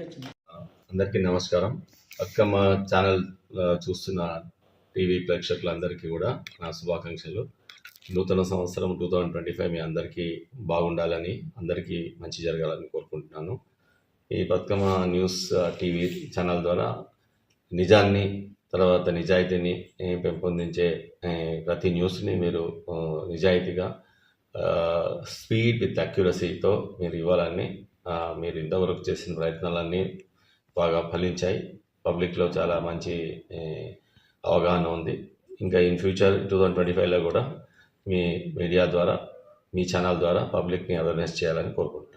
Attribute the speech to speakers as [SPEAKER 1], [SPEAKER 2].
[SPEAKER 1] వచ్చింది?
[SPEAKER 2] అందరికీ నమస్కారం. అక్కమ్మ ఛానల్ ఆ, చూస్తున్న టీవీ ప్రేక్షకులందరికీ కూడా నా శుభాకాంక్షలు. నూతన సంవత్సరం టూ థౌజండ్ ట్వంటీ ఫైవ్ మీ అందరికీ బాగుండాలని అందరికీ మంచి జరగాలని కోరుకుంటున్నాను. ఈ బతుకమ్మ న్యూస్ టీవీ ఛానల్ ద్వారా నిజాన్ని తర్వాత నిజాయితీని పెంపొందించే ప్రతి న్యూస్ని మీరు నిజాయితీగా స్పీడ్ విత్ అక్యురసీతో మీరు ఇవ్వాలని మీరు ఇంతవరకు చేసిన ప్రయత్నాలన్నీ బాగా ఫలించాయి. పబ్లిక్లో చాలా మంచి అవగాహన ఉంది. ఇంకా in future two thousand twenty ఫైవ్లో కూడా మీ మీడియా ద్వారా మీ ఛానల్ ద్వారా పబ్లిక్ని అవేర్నెస్ చేయాలని కోరుకుంటున్నాను